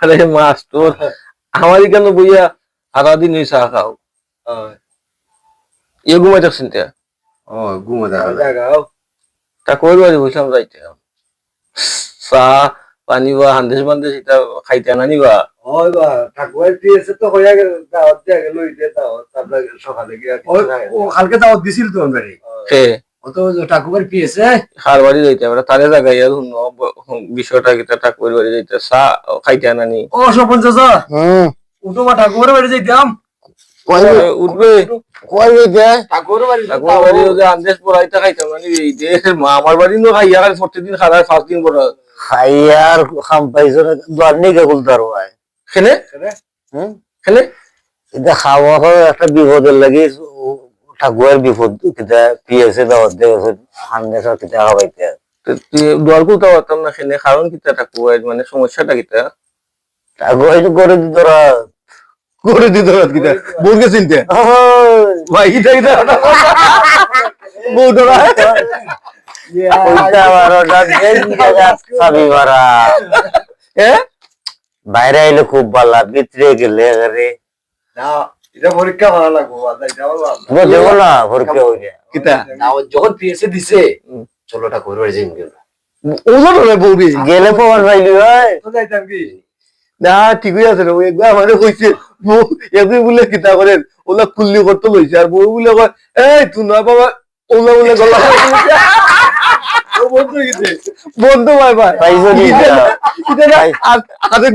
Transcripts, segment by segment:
আরে মাস্টার আমার এখানে বইয়া সারা দিন ওই চা খাও? ইয়ে ঘুমাই থাকছেন তে? ও ঘুমো দেখা জাগাও। তা কই বাড়ি বসলাম যাইতে? চা পানি বা হান্দেশ বান্দেশ এটা খাইতে আনানিবা ওই বা? ঠাকুর পিয়েছে তো হয়ে গেল দাওয়াত দিয়ে গেল ওই দাওয়াত তারপরে সকালে গিয়ে ও কালকে দাওয়াত দিছিল তো আমরা। ও তো ঠাকুর পিয়েছে খার বাড়ি যাইতে আমরা তারে জায়গায় আর বিষয়টা কিতা ঠাকুর বাড়ি যাইতে চা খাইতে আনানি ও সপন চাচা হুম উঠো মা ঠাকুরের বাড়ি যাইতাম। উঠবে। কই যাইতে ঠাকুর বাড়ি ঠাকুর বাড়ি ওই আন্দেশ পড়াইতে খাইতাম মানে এই যে মা আমার বাড়ি নো খাইয়া খালি প্রত্যেকদিন খারাপ পাঁচ দিন পর খাইয়ার খাম পাইছো না দোয়ার হয় খেলে? খেলে? এটা খাওয়া একটা বিপদের লাগি ঠাকুরের বিপদ কিতা পিয়েছে দাওয়াত দেওয়া হান্ডে সব কিতা খাওয়াইতে দোয়ার কুলতে পারতাম না খেলে কারণ কিতা ঠাকুর মানে সমস্যাটা কিতা? ঠাকুর বউকে চিনতে ভাই ধরা ওইটা চাবি মারা এ? বাইরে আইলে খুব ভালো ভিতরে গেলে না এটা পরীক্ষা ভালো লাগবো বাদ এটা আমার ভালো। তুমি দেবো না ভরকে হইলে। কিটা দাওয়াত যখন পিএসএ দিছে চলো ঠাকুর বাড়ি গেল। ওজন হলে বউবি গেলে প্রমাণ পাইলি হয়। যাইতাম কি? না ঠিকই আছে রে একবার কইছে বউ একই বলে কিতা করেন ওলা কুল্লি করতে লইছে আর বউ বলে কয় এই তুই না বাবা ওলা বলে গলা বন্ধু গেছে। বন্ধু ভাই। ভাই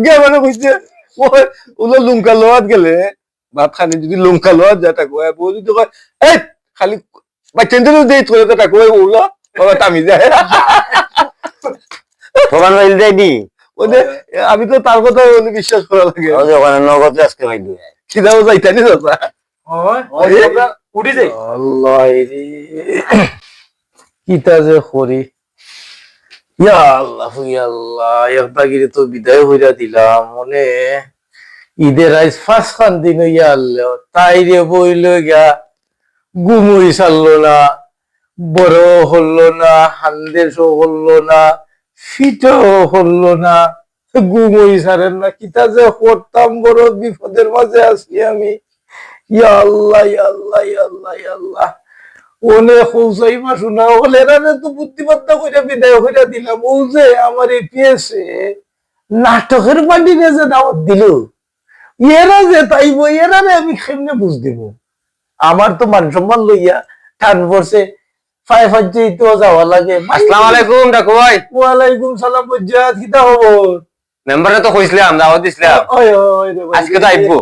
গিয়ে মানে কইছে ওলা লুঙ্কা লোয়াত গেলে ভাত খানি যদি লুঙ্কা লোয়াত যা থাকো বউ যদি কয় এই খালি তোর থাকো ওলা বাবা তামি যায়। প্রমাণ পাইলি যাইনি ওদের আমি তো তার কথা বিশ্বাস করা লাগে। ওখানে নগদ আজকে পাইলি খিদাও যাইতানি দাদা ওই উঠি যাই আল্লাহ রে। কিতা যে করি। ইয়া আল্লাহ ইয়া আল্লাহ তো বিদায় হইয়া দিলাম মনে। ঈদের আইস ফাঁস খান দিন ইয়া আল্লাহ তাই রে বইল গিয়া গুমুই সারলো না বড় হলো না, হান্দেশও হলো না, ফিটও হলো না, গুমুই সারেন না, কিতা যে করতাম বড় বিপদের মাঝে আছি আমি। ইয়া আল্লাহ ইয়া আল্লাহ আল্লাহ, ইয়া আল্লাহ। ওলে হৌসাই মা শোনা, ওলে রানে তো বুদ্ধিমত্তা কইরা, বিদায় কইরা দিলাম। ও যে আমার এই পিএসে নাটকের বাড়িতে যে দাওয়াত দিল। এরা যে তাইব এরা রে আমি কেমনে বুঝ দিব আমার তো মান সম্মান লইয়া টান পড়ছে। ফাই ফাজ্জেই তো যাওয়া লাগে। আসসালামু আলাইকুম ডাকু ভাই। ওয়ালাইকুম সালাম বজ্জাত কিতা খবর? মেম্বারে তো কইছিলাম দাওয়াত দিছিলাম। ওই ওই আজকে তো আইবো।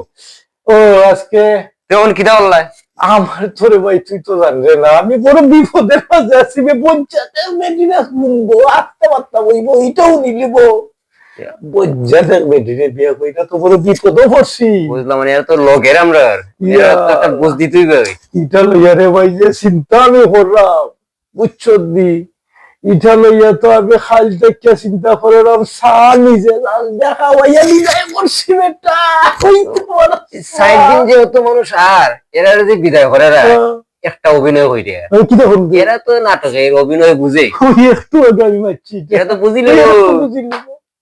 ও আজকে? তেমন কিটা বললাই আমার তোরে ভাই তুই তো না। আমি বড় বিপদের মাঝে আছি বজ্জাতে মেডিনা শুনব আত্মা বইবো এটাও নিলিব। বজ্জাতে মেডিনে বিয়ে কইটা তো বড় বিপদও পড়ছি বুঝলাম মানে এরা তো আমরা। এরা তো একটা বুঝ দিতেই গই ইটা লইয়া রে ভাই যে চিন্তা আমি করলাম বুঝছ দি ইটা লইয়া তো আমি খাল দেখিয়া চিন্তা করলাম সা নিজে লাল দেখা হইয়া বিদায় করছি বেটা। ওই তো বড় সাইড দিন যেহেতু মানুষ আর এরা যে বিদায় করে এরা একটা অভিনয় হই রে এরা তো নাটকে অভিনয় বুঝে। একটু আমি মারছি। এরা তো বুঝিলে। বুঝিলি।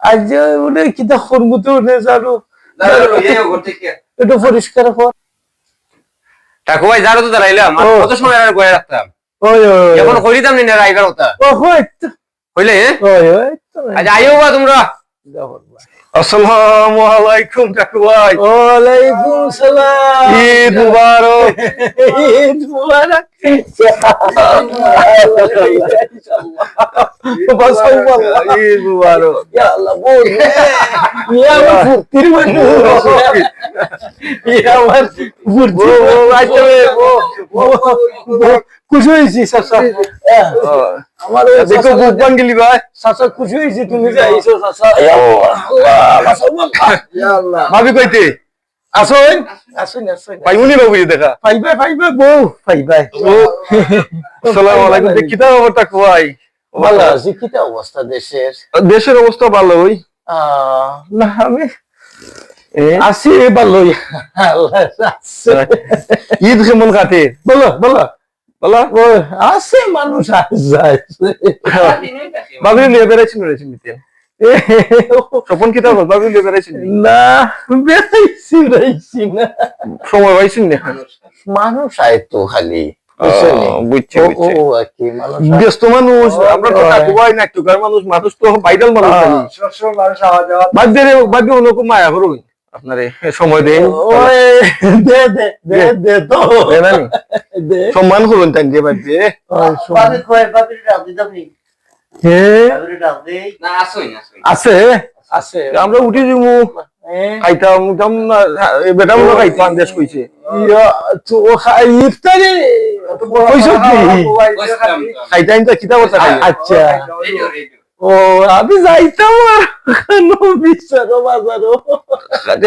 আজ যে কিতা করব ওরে জানো? একটু পরিষ্কার কর। ঠাকুর ভাই যারও তো দাঁড়াইলাম কত সময় আর করে রাখতাম? ওই ওই এখন করিতাম নি রাইবার কথা হইলে আজ আইও বা তোমরা। আসসালামু আলাইকুম কাকু ভাই। ওয়ালাইকুম সালাম। ঈদ মুবারক। ঈদ মুবারক। খুশি হয়েছি চাচা আমার ওই দেখো চাচা- বুক ভাই চাচা খুশি হয়েছি তুমি চাচা ভাবি কইতে আসো পাইমুনি বাবু দেখা। পাইবে পাইবে বউ। পাইবে। আসসালামু আলাইকুম। কিতা কই? ভালো আছি কিটা অবস্থা দেশের। দেশের অবস্থা ভালোই। না আমি আছি ভালোই। ঈদ কেমন কাটে? বলো বলো। বলো। ও, আছে মানুষ আছে। আছে। বাবু লিয়ে বেড়াইছিল রে চিনিতে। স্বপন লিয়ে বেড়াইছিল না বেড়াইছি বেড়াইছি না। সময় পাইছিল না? মানুষ আয় তো খালি কি। ব্যস্ত মানুষ আমরা তো কাকুয়াই না টুকার মানুষ মানুষ তো ভাইটাল মানুষ জানি সবসময় মানুষ আওয়া যাওয়া। বাদ দিয়ে বাদ দিয়ে অন্য মায়া করুন আপনারে সময় দেন। দে দে দে দে। তো। দেন নানি? দে। সম্মান করুন তাই বাদ দিয়ে আছে? আছে। আমরা উঠি যাব এ, খাইতাম উঠাম না বেটা মনে খাইতাম দেশ কইছে। তো ও খা- ইফতারে? কইছো কি? খাইতাম। তো কিতা কথা খাই আচ্ছা। রেডিও ও আমি যাইতাম আর কেন বিচারো বাজারো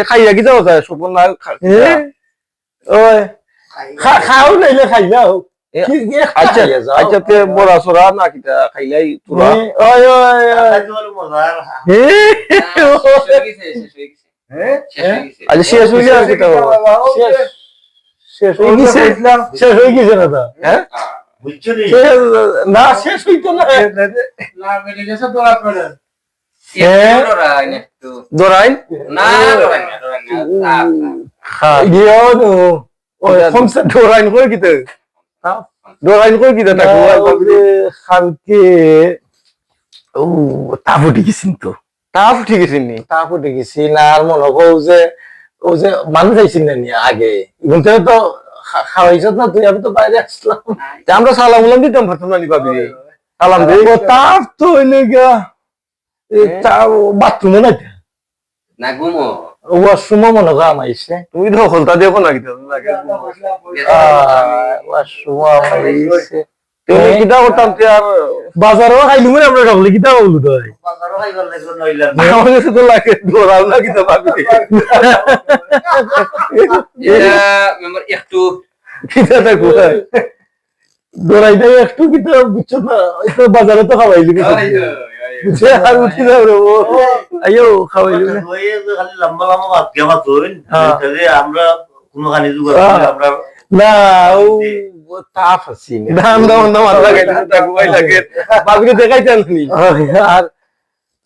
খাইয়া কিতা কথা স্বপন না ওই। খাও নাইলে খাইলাও এ, কি- কি আচ্ছা? আচ্ছা তে বড়া সরা না কিতা খাইলাই তোরা ওই ওই বড় মজার এ, শেষ হয়ে গেছে হয়ে গেছে। হ্যাঁ শেষ হয়ে গেছে। আচ্ছা শেষ হয়ে গেছে শেষ হয়ে গেছে না তো? হ্যাঁ নি? শেষ হইতো না। না বেরিয়ে গেছে দোয়া করে হ্যাঁ? না একটু না ডরাই না। ইয়ো নো ওই কমসে দরাইন কই কিতা? দরাইন কই তা গোয়াই খালকে ও তাবুটি গেছিন তো তাপ ঠিক আছে নি তাবুটি গেছি না আর মনে করো যে ও যে মানুষ আইছিল না নি আগে থেকে তো খাওয়াইছ না তুই আমি তো বাইরে আসলাম তে আমরা সালাম উলাম দিতাম ভাতম নানি পাবি সালাম দে ও তাপ তো হইলে গা বাথরুমে না না ঘুমো ওয়াশরুমে মনে করো আমার তুমি তো হলতা দেখো না ওয়াশরুমে আমার তুমি কিতা করতাম তে আর? বাজারও খাইলু মানে আমরা ডাবলে কিতা বলু তো বাজারও খাইবার লাগবে নইলাম আমার কাছে তো লাগে দরাল না কিতা এটা মেম্বার একটু। কিতা দৌড়াইতে একটু বুঝছ না বাজারে তো খাওয়াইলি বুঝছে আর উঠি না আইও না যে খালি লম্বা লম্বা ভাত গেমা তুই। আমরা কোনো খানি জোগাড়। আমরা না ও ও আছি দাম দাম দাম আর লাগাই তা কোয়াই লাগে দেখাইতেন নি আর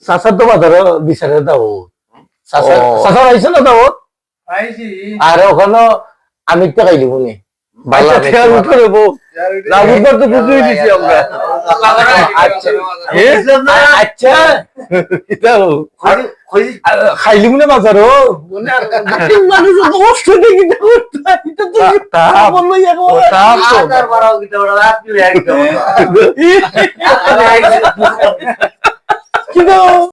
চাচার তো বাজারে বিচারে দাও চাচা ও। আইছে না দাও আর ওখানে আমি তো খাইলি বুনি আচ্ছা খেয়াল উঠে রেবো রাবুদার তো বুঝিয়ে দিছি আমরা। আচ্ছা? আচ্ছা। খাইলি বাজারও মানুষ কষ্ট দেখি কিন্তু